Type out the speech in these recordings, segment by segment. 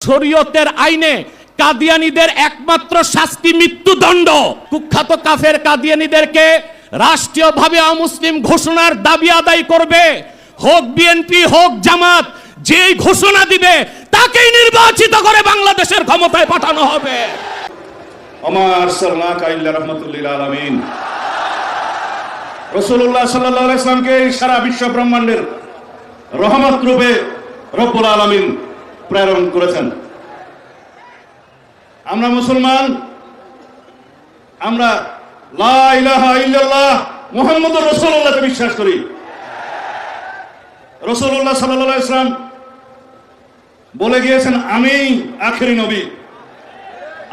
শরীয়তের আইনে কাদিয়ানিদের একমাত্র শাস্তি মৃত্যুদণ্ড। কুখ্যাত কাফের কাদিয়ানীদেরকে রাষ্ট্রীয়ভাবে অমুসলিম ঘোষণার দাবি আদায় করবে। হোক বিএনপি, হোক জামাত, যেই ঘোষণা দিবে, তাকেই নির্বাচিত করে বাংলাদেশের ক্ষমতায় পাঠানো হবে। আমার রাহমাতুল্লিল আলামিন। রাসূলুল্লাহ সাল্লাল্লাহু আলাইহি সাল্লামকে সারা বিশ্ব ব্রহ্মাণ্ডের রহমত রূপে রব্বুল আলামিন প্রেরণ করেছেন। আমরা মুসলমান, আমরা ইলাহা ইল্লাল্লাহ বিশ্বাস করি। রাসূলুল্লাহ সাল্লাল্লাহু আলাইহি সাল্লাম বলে গিয়েছেন, আমি আখেরি নবী।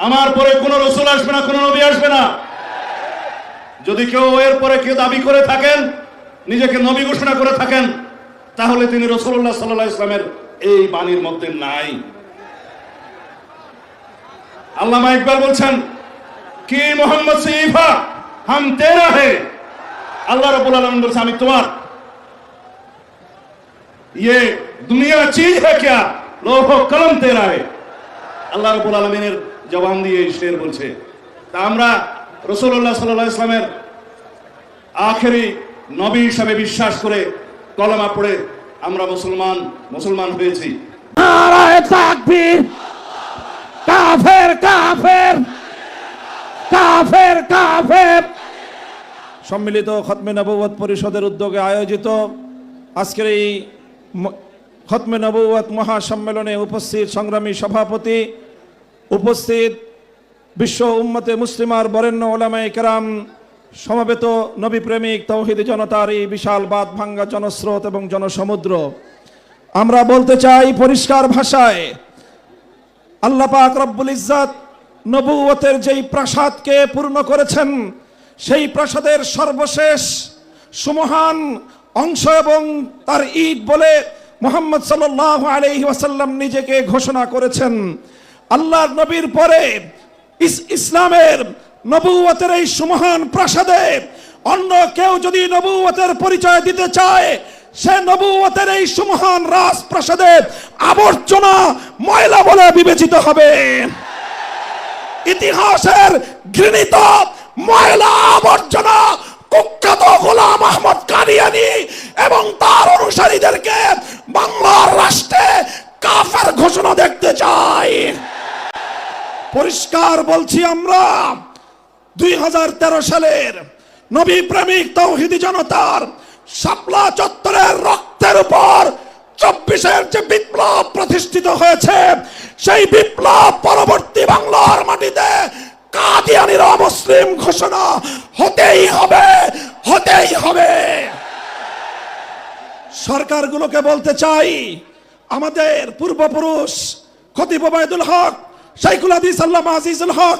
আমার পরে কোনো রসুল আসবে না, কোনো নবী আসবে না। যদি কেউ এর পরে কেউ দাবি করে থাকেন, নিজেকে নবী ঘোষণা করে থাকেন, তাহলে তিনি রসুল্লাহ সাল্লাহ ইসলামের এই বাণীর মধ্যে নাই। আল্লামা ইকবাল বলছেন, কি মোহাম্মদ সিফা, হাম তেরা হে? আল্লাহ রবুল আলম বলছে আমি তোমার ইয়ে দুনিয়া চিজ হে ক্যা? লোহ কলম তেরা হে? আল্লাহ রবুল আলমিনের জবান দিয়ে শের বলছে। তা আমরা রসুল্লাহ সাল্লাহ ইসলামের আখেরি নবী হিসাবে বিশ্বাস করে কলমা পড়ে আমরা মুসলমান মুসলমান হয়েছি। কাফের কাফের। কাফের কাফের। সম্মিলিত খতমে নবুয়ত পরিষদের উদ্যোগে আয়োজিত আজকের এই খতমে নবুয়ত মহাসম্মেলনে উপস্থিত সংগ্রামী সভাপতি উপস্থিত বিশ্ব উম্মতে মুসলিমার বরেণ্য ওলামায়ে কেরাম সমবেত নবী প্রেমিক তৌহিদ জনতার এই বিশাল বাদ ভাঙ্গা জনস্রোত এবং জনসমুদ্র, আমরা বলতে চাই পরিষ্কার ভাষায়, আল্লাহ পাক রব্বুল ইজ্জাত নবুয়তের যেই প্রাসাদকে পূর্ণ করেছেন, সেই প্রাসাদের সর্বশেষ সুমহান অংশ এবং তার ঈদ বলে মোহাম্মদ সাল্লাহ আলহি ওয়াসাল্লাম নিজেকে ঘোষণা করেছেন। আল্লাহর নবীর পরে ইসলামের নবুয়তের এই সুমহান প্রাসাদে অন্য কেউ যদি নবুয়তের পরিচয় দিতে চায়, সে নবুয়তের এই সুমহান রাজপ্রাসাদে আবর্জনা ময়লা বলে বিবেচিত হবে। ইতিহাসের ঘৃণিত ময়লা আবর্জনা কুখ্যাত গোলাম আহমদ কাদিয়ানি এবং তার অনুসারীদেরকে বাংলার রাষ্ট্রে কাফের ঘোষণা দেখতে চাই পরিষ্কার বলছি আমরা দুই হাজার তেরো সালের নবী প্রেমিক তৌহিদি জনতার শাপলা চত্বরের রক্তের উপর চব্বিশের যে বিপ্লব প্রতিষ্ঠিত হয়েছে, সেই বিপ্লব পরবর্তী বাংলার মাটিতে কাদিয়ানির অমুসলিম ঘোষণা হতেই হবে হতেই হবে। সরকারগুলোকে বলতে চাই, আমাদের পূর্বপুরুষ খতিব হক, শাইখুল হাদিস আল্লামা আজিজুল হক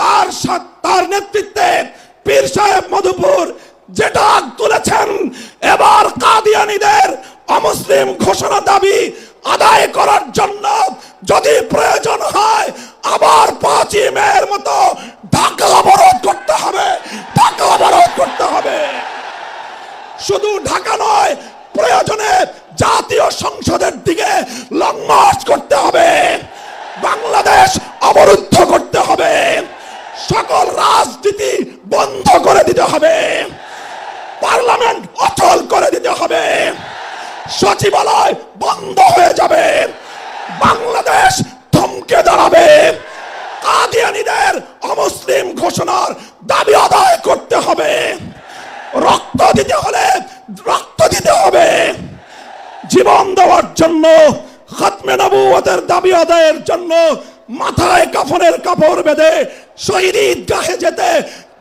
তার তার নেতৃত্বে পীর সাহেব মধুপুর যেটা তুলেছেন, এবার কাদিয়ানিদের অমুসলিম ঘোষণা দাবি আদায় করার জন্য যদি প্রয়োজন হয়, আবার পাঁচই মেয়ের মতো ঢাকা অবরোধ করতে হবে, ঢাকা অবরোধ করতে হবে। শুধু ঢাকা নয়, প্রয়োজনে জাতীয় সংসদের দিকে লং মার্চ করতে হবে, বাংলাদেশ অবরুদ্ধ করতে হবে। সকল রাজনীতি বন্ধ করে দিতে হবে। পার্লামেন্ট অচল করে দিতে হবে। সচিবালয় বন্ধ হয়ে যাবে। বাংলাদেশ থমকে দাঁড়াবে। কাদিয়ানীদের অমুসলিম ঘোষণার দাবি আদায় করতে হবে। রক্ত দিতে হলে রক্ত দিতে হবে। জীবন দেওয়ার জন্য, খাতমে নবুয়তের দাবি আদায়ের জন্য মাথায় কাফনের কাপড় বেঁধে শহীদ ঈদগাহে যেতে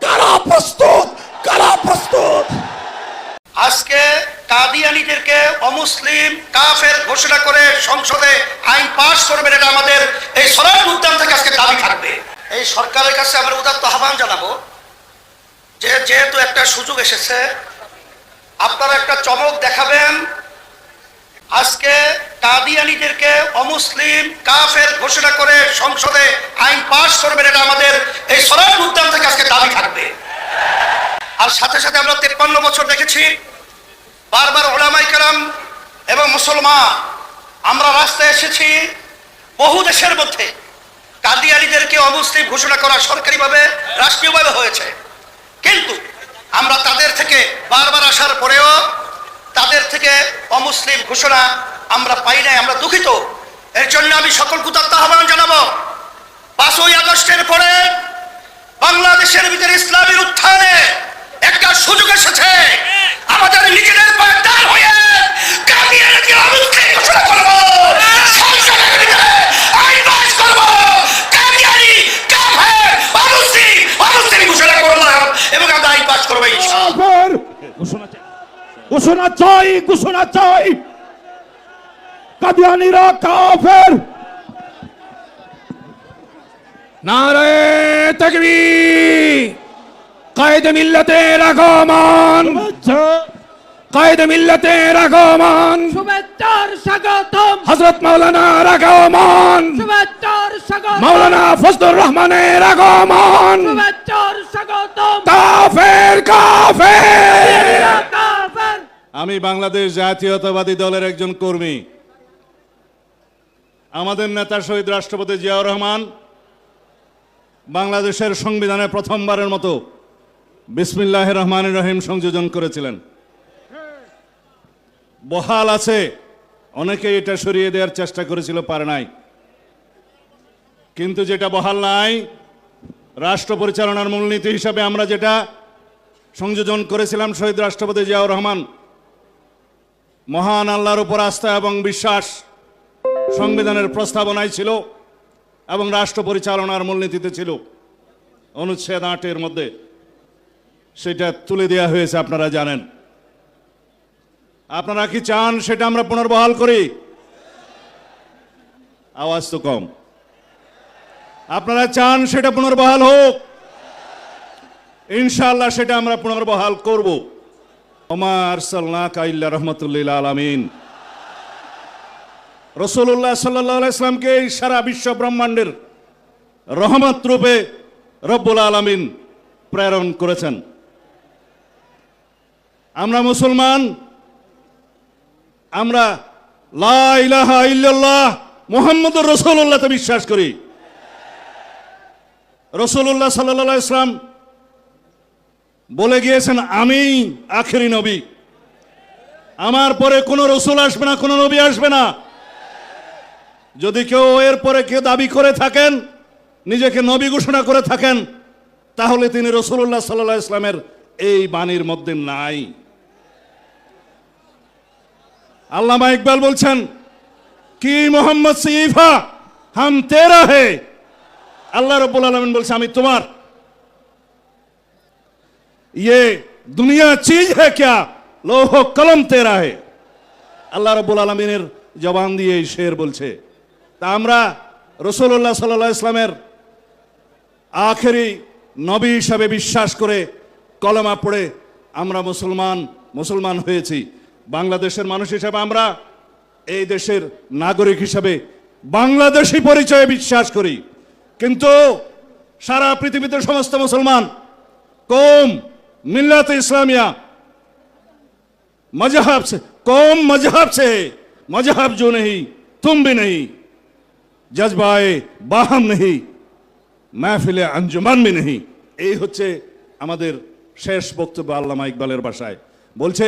কারা প্রস্তুত? কারা প্রস্তুত? আজকে কাদিয়ানিদেরকে অমুসলিম কাফের ঘোষণা করে সংসদে আইন পাশ করবেন এটা আমাদের এই সরার উদ্যান থেকে আজকে দাবি থাকবে। এই সরকারের কাছে আমরা উদাত্ত আহ্বান জানাব যে যেহেতু একটা সুযোগ এসেছে, আপনারা একটা চমক দেখাবেন আজকে কাদিয়ানিদেরকে অমুসলিম কাফের ঘোষণা করে সংসদে আইন পাশ করবেন, এটা আমাদের এই সরার উদ্যান থেকে আজকে দাবি থাকবে। আর সাথে সাথে আমরা তেপ্পান্ন বছর দেখেছি, বারবার ওলামাই কালাম এবং মুসলমান, আমরা রাস্তায় এসেছি বহু দেশের মধ্যে। কাদিয়ানিদেরকে অমুসলিম ঘোষণা করা সরকারিভাবে রাষ্ট্রীয়ভাবে হয়েছে। কিন্তু আমরা তাদের থেকে বারবার আসার পরেও তাদের থেকে অমুসলিম ঘোষণা আমরা পাই নাই, আমরা দুঃখিত। এর জন্য আমি সকল কুতার্থ আহ্বান জানাব। পাঁচই আগস্টের পরে বাংলাদেশের ভিতরে ইসলামের উত্থানে একটা সুযোগ এসেছে। আমাদের নিজেদের পায়ে দাঁড় হয়ে ঘোষণা চাই ঘোষণা চাই। কাদিয়ানিরা কাফের। নারে তকবীর। কায়েদ মিল্লতের আগমন। কায়েদ মিল্লতের আগমন। শুভেচ্ছার স্বাগতম। হযরত মাওলানার আগমন শুভেচ্ছার স্বাগতম। মাওলানা ফজলুর রহমানের আগমন। শুভেচ্ছার স্বাগতম। কাফের কাফের। আমি বাংলাদেশ জাতীয়তাবাদী দলের একজন কর্মী। আমাদের নেতা শহীদ রাষ্ট্রপতি জিয়াউর রহমান বাংলাদেশের সংবিধানে প্রথমবারের মতো বিসমিল্লাহ রহমান রহিম সংযোজন করেছিলেন। বহাল আছে অনেকে এটা সরিয়ে দেওয়ার চেষ্টা করেছিল, পারে নাই। কিন্তু যেটা বহাল নাই, রাষ্ট্র পরিচালনার মূলনীতি হিসাবে আমরা যেটা সংযোজন করেছিলাম শহীদ রাষ্ট্রপতি জিয়াউর রহমান মহান আল্লাহর উপর আস্থা এবং বিশ্বাস সংবিধানের প্রস্তাবনায় ছিল এবং রাষ্ট্র পরিচালনার মূলনীতিতে ছিল। অনুচ্ছেদ আটের মধ্যে সেটা তুলে দেওয়া হয়েছে, আপনারা জানেন। আপনারা কি চান সেটা আমরা পুনর্বহাল করি? আওয়াজ তো কম। আপনারা চান সেটা পুনর্বহাল হোক? ইনশাল্লাহ সেটা আমরা পুনর্বহাল করব। ওমার সাল্লাহ কাইল্লা রহমতুল্লিল আলমিন। রসুল্লাহ সাল্লাহ ইসলামকে সারা বিশ্ব ব্রহ্মাণ্ডের রহমত রূপে রব্বুল আলমিন প্রেরণ করেছেন। আমরা মুসলমান, আমরা লা ইলাহা ইল্লাল্লাহ মোহাম্মদুর রসুল্লাহতে বিশ্বাস করি। রসুল্লাহ সাল্লাহ ইসলাম বলে গিয়েছেন, আমি আখেরি নবী। আমার পরে কোনো রসুল আসবে না, কোনো নবী আসবে না। যদি কেউ এর পরে কেউ দাবি করে থাকেন, নিজেকে নবী ঘোষণা করে থাকেন, তাহলে তিনি রসুল্লাহ সাল্লাহ ইসলামের এই বাণীর মধ্যে নাই। আল্লামা ইকবাল বলছেন, কি মোহাম্মদ সিফা, হাম তেরা হে? আল্লাহ রব্বুল আলমিন বলছে, আমি তোমার ये দুনিয়া চিজ है ক্যা লৌহ কলম তেরা হে আল্লাহ রবুল আলমিনের জবান দিয়ে এই শের বলছে তা আমরা রসুল্লাহ সাল্লাহ ইসলামের আখেরি নবী হিসাবে বিশ্বাস করে কলমা পড়ে আমরা মুসলমান মুসলমান হয়েছি। বাংলাদেশের মানুষ হিসাবে আমরা এই দেশের নাগরিক হিসাবে বাংলাদেশি পরিচয়ে বিশ্বাস করি। কিন্তু সারা পৃথিবীতে সমস্ত মুসলমান কম मिल्लत इस्लामिया मजहब से कौम मजहब से है मजहब जो नहीं तुम भी नहीं जज्बाए बाहम नहीं महफिले अंजुमान भी नहीं এই হচ্ছে আমাদের শেষ বক্তব্য আল্লামা ইকবালের বাসায় বলছে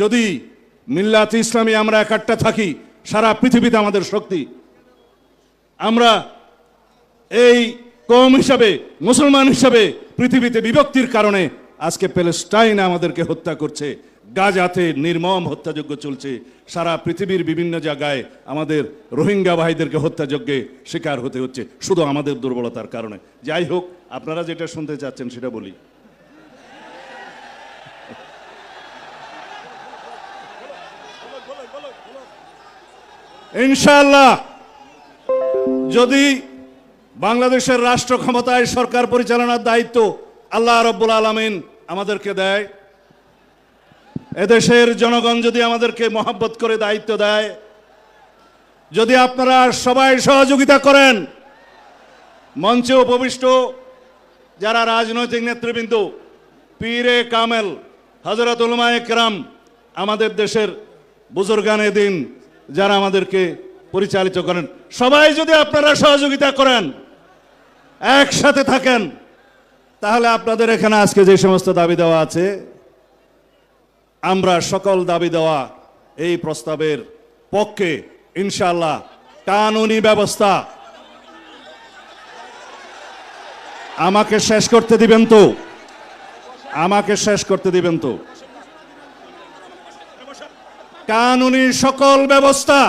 যদি মিল্লাত ইসলামী আমরা একাট্টা থাকি সারা পৃথিবীতে আমাদের শক্তি আমরা এই কম হিসাবে মুসলমান হিসাবে পৃথিবীতে বিভক্তির কারণে আজকে প্যালেস্টাইন আমাদেরকে হত্যা করছে। গাজাতে নির্মম হত্যাযজ্ঞ চলছে। সারা পৃথিবীর বিভিন্ন জায়গায় আমাদের রোহিঙ্গা ভাইদেরকে হত্যাযজ্ঞে শিকার হতে হচ্ছে। শুধু আমাদের দুর্বলতার কারণে। যাই হোক, আপনারা যেটা শুনতে চাচ্ছেন সেটা বলি। ইনশাল্লাহ যদি বাংলাদেশের রাষ্ট্র ক্ষমতায় সরকার পরিচালনার দায়িত্ব আল্লাহ রব্বুল আলমিন আমাদেরকে দেয়। এদেশের জনগণ যদি আমাদেরকে মহাব্বত করে দায়িত্ব দেয়, যদি আপনারা সবাই সহযোগিতা করেন, মঞ্চে উপবিষ্ট যারা রাজনৈতিক নেতৃবৃন্দ, পীরে কামেল হজরত উলমায়ে কেরাম আমাদের দেশের বুজুর্গানে দিন যারা আমাদেরকে পরিচালিত করেন। সবাই যদি আপনারা সহযোগিতা করেন, একসাথে থাকেন তাহলে আপনাদের এখানে আজকে যে সমস্ত দাবি দেওয়া আছে, আমরা সকল দাবি দেওয়া এই প্রস্তাবের পক্ষে ইনশাল্লাহ কানুনি ব্যবস্থা। আমাকে শেষ করতে দিবেন তো? আমাকে শেষ করতে দিবেন তো? কানুনি সকল ব্যবস্থা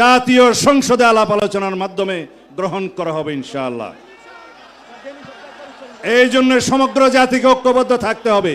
জাতীয় সংসদে আলাপ আলোচনার মাধ্যমে গ্রহণ করা হবে ইনশাআল্লাহ। এই জন্য সমগ্র জাতিকে ঐক্যবদ্ধ থাকতে হবে।